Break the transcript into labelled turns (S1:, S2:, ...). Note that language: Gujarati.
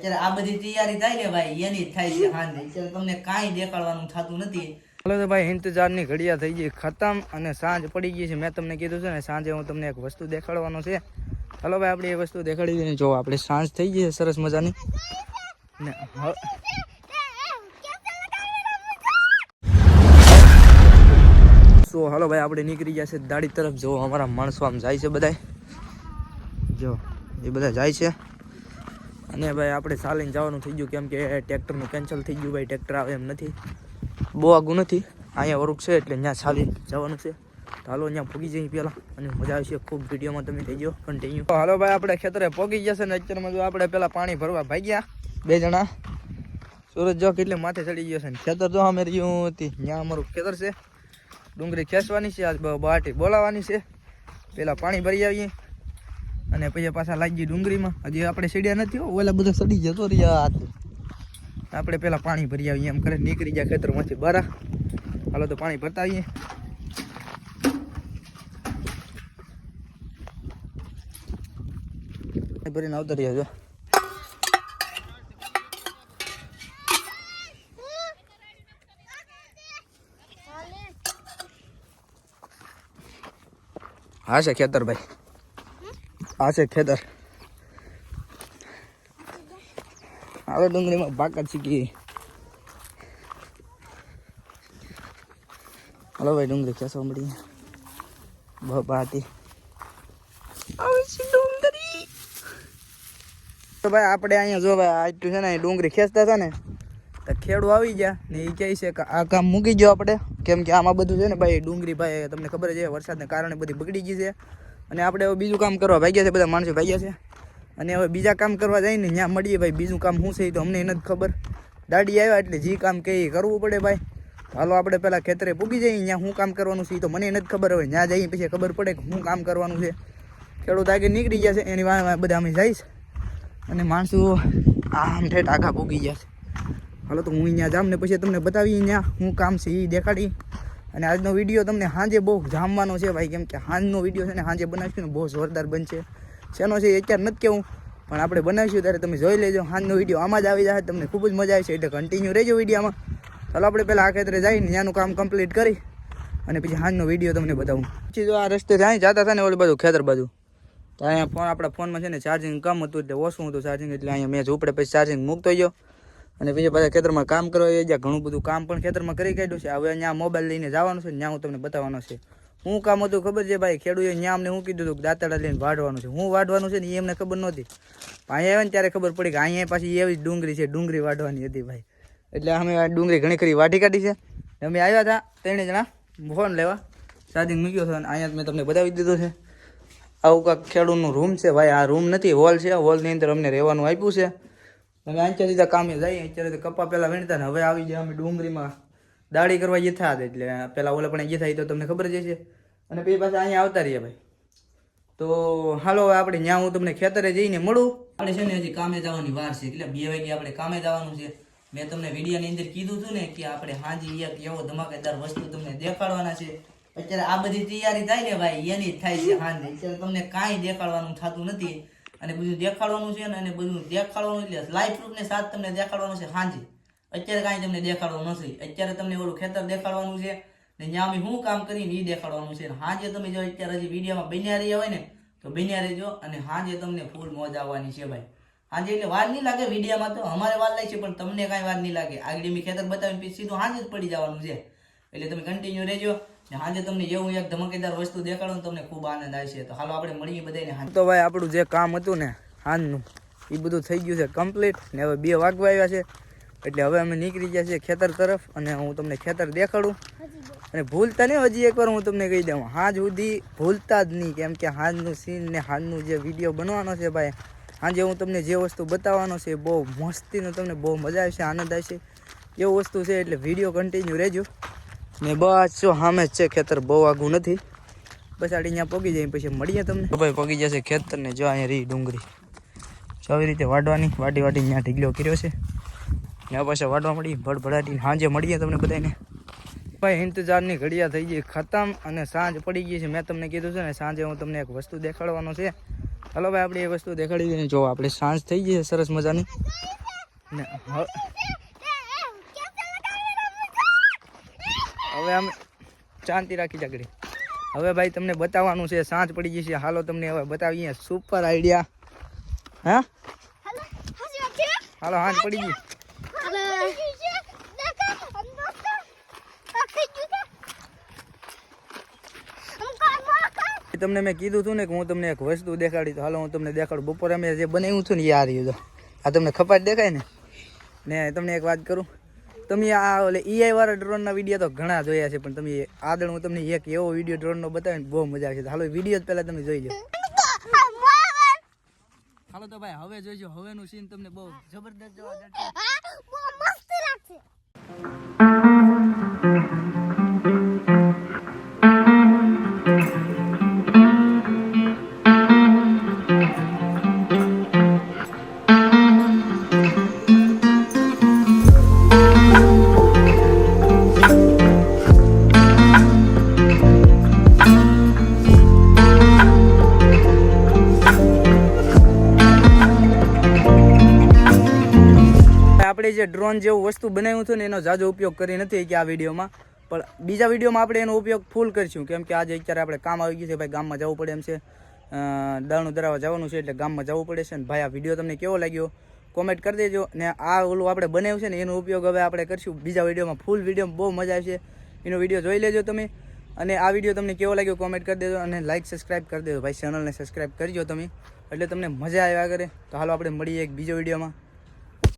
S1: અત્યારે બધી કાંઈ દેખાડવાનું
S2: ભાઈ, ઇંતજારની ઘડિયા થઈ ગઈ ખતમ અને સાંજ પડી ગઈ છે. મેં તમને કીધું છે ને, સાંજે હું તમને એક વસ્તુ દેખાડવાનો છે. હલો ભાઈ, આપણે એ વસ્તુ દેખાડી દઈએ જો, આપણે સાંજ થઈ ગઈ સરસ મજાની. ને સો, હાલો ભાઈ, આપણે નીકળી ગયા છે દાડી તરફ. જો, અમારા માણસો આમ જાય છે બધાય. જો, એ બધા જાય છે. અને ભાઈ આપણે ચાલીને જવાનું થઈ ગયું કેમ કે ટ્રેક્ટરનું કેન્સલ થઈ ગયું ભાઈ, ટ્રેક્ટર આવે એમ નથી. બહુ આગું નથી. અહીંયા વરુક છે એટલે ત્યાં ચાલીને જવાનું છે. હાલો અહીંયા પોગી જઈએ પહેલાં અને મજા આવશે ખૂબ વિડીયોમાં તમે થઈ ગયો કન્ટિન્યુ હાલો ભાઈ, આપણે ખેતરે પોગી જશે ને અત્યારમાં જો આપણે પેલા પાણી ભરવા ભાગ્યા બે જણા. સુરત જો કેટલે માથે ચડી ગયો છે ને. ખેતર જો અમે રહ્યું હતી. ત્યાં અમારું ખેતર છે. ડુંગળી ખેંચવાની છે, આજ બાટી બોલાવવાની છે. પેલા પાણી ભરી આવીએ. અને પછી પાછા લાગી ડુંગળીમાં. હજી આપણે સીડ્યા નથી ઓલા બધા સડી જતો રહ્યા હાથ આપણે પેલા પાણી ભરી આવીએ, એમ કરે નીકળી ગયા ખેતરમાંથી બરા હાલો તો પાણી ભરતા આવીએ. ભરીને આવતા રહ્યા જો હા છે ખેતર ભાઈ આ છે ખેતર. હવે ડુંગળીમાં બાકા શીખી હલો ભાઈ ડુંગળી મળી બાતી આવે ડુંગળી. તો ભાઈ આપણે અહીંયા જો ભાઈ આટલું છે ને ડુંગળી ખેંચતા હતા ને તો ખેડૂ આવી ગયા ને એ કહે છે કે આ કામ મૂકી ગયો આપણે. કેમ કે આમાં બધું છે ને ભાઈ ડુંગળી ભાઈ તમને ખબર છે વરસાદને કારણે બધી બગડી ગઈ છે. અને આપણે હવે બીજું કામ કરવા ભાગ્યા છે, બધા માણસો ભાગ્યા છે. અને હવે બીજા કામ કરવા જઈને ત્યાં મળીએ ભાઈ, બીજું કામ શું છે એ તો અમને નથી ખબર. દાડી આવ્યા એટલે જે કામ કહે એ કરવું પડે ભાઈ. હાલો આપણે પહેલાં ખેતરે પૂગી જઈએ, ત્યાં શું કામ કરવાનું છે એ તો મને નથી ખબર. હવે ત્યાં જઈએ પછી ખબર પડે કે શું કામ કરવાનું છે. ખેડૂત આગળ નીકળી ગયા છે, એની વાહ બધા અમે જઈશ. અને માણસો આમ ઠેઠ આખા પૂગી ગયા છે. હાલો તો હું અહીંયા જામ ને પછી તમને બતાવી અહીંયા શું કામ છે એ દેખાડી. અને આજનો વીડિયો તમને સાંજે બહુ જામવાનો છે ભાઈ, કેમ કે સાંજનો વીડિયો છે ને સાંજે બનાવીશું ને બહુ જોરદાર બનશે. શેનો છે અત્યારે નથી કહેવું પણ આપણે બનાવીશું ત્યારે તમે જોઈ લેજો. સાંજનો વીડિયો આમાં જ આવી જશે તમને ખૂબ જ મજા આવશે. એટલે કન્ટિન્યુ રહેજો વિડીયોમાં. ચાલો આપણે પહેલાં આ ખેતરે જઈને ત્યાંનું કામ કમ્પ્લીટ કરી અને પછી સાંજનો વીડિયો તમને બતાવું. પછી જો આ રસ્તે ત્યાં જતા હતા ને ઓલી બધું ખેતર બાજુ. તો અહીંયા ફોન આપણા ફોનમાં છે ને ચાર્જિંગ કમ હતું એટલે ઓછું હતું ચાર્જિંગ એટલે અહીંયા મેં ઝૂપડે પછી ચાર્જિંગ મૂકતો ગયો. અને બીજા પાછા ખેતરમાં કામ કરવા એ ઘણું બધું કામ પણ ખેતરમાં કરી કાઢ્યું છે. હવે અહીંયા મોબાઈલ લઈને જવાનું છે ત્યાં હું તમને બતાવવાનો છે. હું કામ હતું ખબર છે ભાઈ? ખેડૂએ ત્યાં અમને હું કીધું હતું કે દાંતડા લઈને વાઢવાનું છે. હું વાઢવાનું છે ને એ એમને ખબર નહોતી. અહીંયા આવે ને ત્યારે ખબર પડી કે અહીંયા પાછી એવી ડુંગળી છે, ડુંગળી વાઢવાની હતી ભાઈ. એટલે અમે આ ડુંગળી ઘણી ખરી વાઢી કાઢી છે. અમે આવ્યા હતા, ત્રણે જણા. ફોન લેવા. ચાર્જિંગ મૂક્યો છે અને અહીંયા મેં તમને બતાવી દીધું છે. આવું કાંક ખેડૂતનું રૂમ છે ભાઈ. આ રૂમ નથી હોલ છે. હોલની અંદર અમને રહેવાનું આપ્યું છે. અમે આંચા સીધા કામે જઈએ અત્યારે તો કપા પહેલાં વીણતા ને હવે આવી ગયા અમે ડુંગળીમાં. દાળી કરવા જે હતા એટલે પહેલાં ઓલા પણ જે થાય તો તમને ખબર જ છે અને પછી પાછા અહીંયા આવતા રહીએ ભાઈ. તો હાલો, હવે આપણે ત્યાં હું તમને ખેતરે જઈને મળું.
S1: આપણે છે ને હજી કામે જવાની વાર છે, એટલે બે વાગે આપણે કામે જવાનું છે. મેં તમને વિડીયોની અંદર કીધું હતું ને કે આપણે હાજી એક એવો ધમાકેદાર વસ્તુ તમને દેખાડવાના છે. અત્યારે આ બધી તૈયારી થાય ને ભાઈ, એની જ થાય છે હાજી. અત્યારે તમને કાંઈ દેખાડવાનું થતું નથી. અને બધું દેખાડવાનું છે અને બધું દેખાડવાનું એટલે લાઈવ પ્રૂફ સાથ તમને દેખાડવાનું છે હાંજે અત્યારે કાંઈ તમને દેખાડવાનું નથી. અત્યારે તમને ઓલું ખેતર દેખાડવાનું છે ને ત્યાં અમે શું કામ કરીને એ દેખાડવાનું છે. હાંજે તમે જો અત્યારે હજી વિડીયોમાં બન્યા રહ્યા હોય ને, તો બન્યા રહેજો અને હાંજે તમને ફૂલ મોજ આવવાની છે ભાઈ. હાંજે એટલે વાર નહીં લાગે વિડીયામાં તો અમારે વાર લાગે છે, પણ તમને કાંઈ વાર નહીં લાગે. આગળ મેં ખેતર બતાવીને સીધું હાંજે જ પડી જવાનું છે. એટલે તમે કન્ટિન્યુ રહેજો. સાંજે તમને જેવું એક ધમકેદાર વસ્તુ દેખાડો ને તમને ખૂબ આનંદ આવશે. તો હાલો આપણે મળીએ બધાને
S2: તો ભાઈ, આપણું જે કામ હતું ને, હાંજનું એ બધું થઈ ગયું છે કમ્પ્લીટ ને હવે બે વાગવા આવ્યા છે. એટલે હવે અમે નીકળી ગયા છીએ ખેતર તરફ અને હું તમને ખેતર દેખાડું. અને ભૂલતા નહીં, હજી એકવાર હું તમને કહી દઉં. હાજ સુધી ભૂલતા જ નહીં, કેમ કે હાજનું સીન ને હાજનું જે વીડિયો બનવાનો છે ભાઈ, હાજે હું તમને જે વસ્તુ બતાવવાનો છે બહુ મસ્તીનું તમને બહુ મજા આવશે, આનંદ આવશે. એવું વસ્તુ છે, એટલે વીડિયો કન્ટિન્યુ રહેજો. ને બસ જો સામે જ છે ખેતર બહુ આગું નથી. બસ આડી અહીંયા પોગી જાય પછી મળીએ તમને. ભાઈ પોગી જશે ખેતર ને જો અહીંયા રહી ડુંગળી. જો આવી રીતે વાડવાની વાટી વાટી ત્યાં ઢીગલો કર્યો છે. ત્યાં પાછા વાડવા મળી ભડભડાટી સાંજે મળીએ તમને બધાને ભાઈ ઇંતજારની ઘડિયા થઈ ગઈ ખતમ અને સાંજ પડી ગઈ છે. મેં તમને કીધું છે ને સાંજે હું તમને એક વસ્તુ દેખાડવાનો છે. હલો ભાઈ આપણે એ વસ્તુ દેખાડી દઈએ જો આપણે સાંજ થઈ ગઈ છે સરસ મજાની. ને હવે આમ અમે શાંતિ રાખી જગડી હવે ભાઈ તમને બતાવવાનું છે સાંજ પડી ગઈ છે. હાલો તમને હવે બતાવીએ. સુપર આઈડિયા હા? હાલો સાંજ પડી ગઈ. તમને મેં કીધું હતું ને કે હું તમને એક વસ્તુ દેખાડી તો હાલો હું તમને દેખાડું. બપોરે અમે જે બનાવ્યું હતું ને યાર આ તમને ખપાટ દેખાય ને? ને તમને એક વાત કરું. તમે આ ઓલે ઈઆઈ વાળા ડ્રોનના વીડિયો તો ઘણા જોયા છે, પણ તમે આગળ હું તમને એક એવો વીડિયો ડ્રોનનો બતાવીને બહુ મજા આવશે હાલો વીડિયો જ પહેલાં તમે જોઈ લો હાલો તો ભાઈ, હવે જોઈજો. હવેનું સીન તમને બહુ જબરદસ્ત જોવા મળશે. આપણે જે ડ્રોન જેવું વસ્તુ બનાવ્યું હતું ને, એનો જાજો ઉપયોગ કરી નથી કે આ વિડીયોમાં. પણ બીજા વિડીયોમાં આપણે એનો ઉપયોગ ફૂલ કરીશું. કેમ કે આજે અત્યારે આપણે કામ આવી ગયું છે, ભાઈ ગામમાં જવું પડે એમ છે. દાણું ધરાવવા જવાનું છે, એટલે ગામમાં જવું પડે છે. ને ભાઈ, આ વીડિયો તમને કેવો લાગ્યો કોમેન્ટ કરી દેજો. ને આ ઓલું આપણે બનાવ્યું છે ને, એનો ઉપયોગ હવે આપણે કરીશું. બીજા વિડીયોમાં ફૂલ વીડિયો બહુ મજા આવશે. એનો વીડિયો જોઈ લેજો તમે. અને આ વીડિયો તમને કેવો લાગ્યો કોમેન્ટ કરી દેજો. અને લાઇક સબસ્ક્રાઇબ કરી દેજો. ભાઈ ચેનલને સબસ્ક્રાઇબ કરજો તમે. એટલે તમને મજા આવ્યા કરે તો હાલો આપણે મળીએ એક બીજો વિડીયોમાં.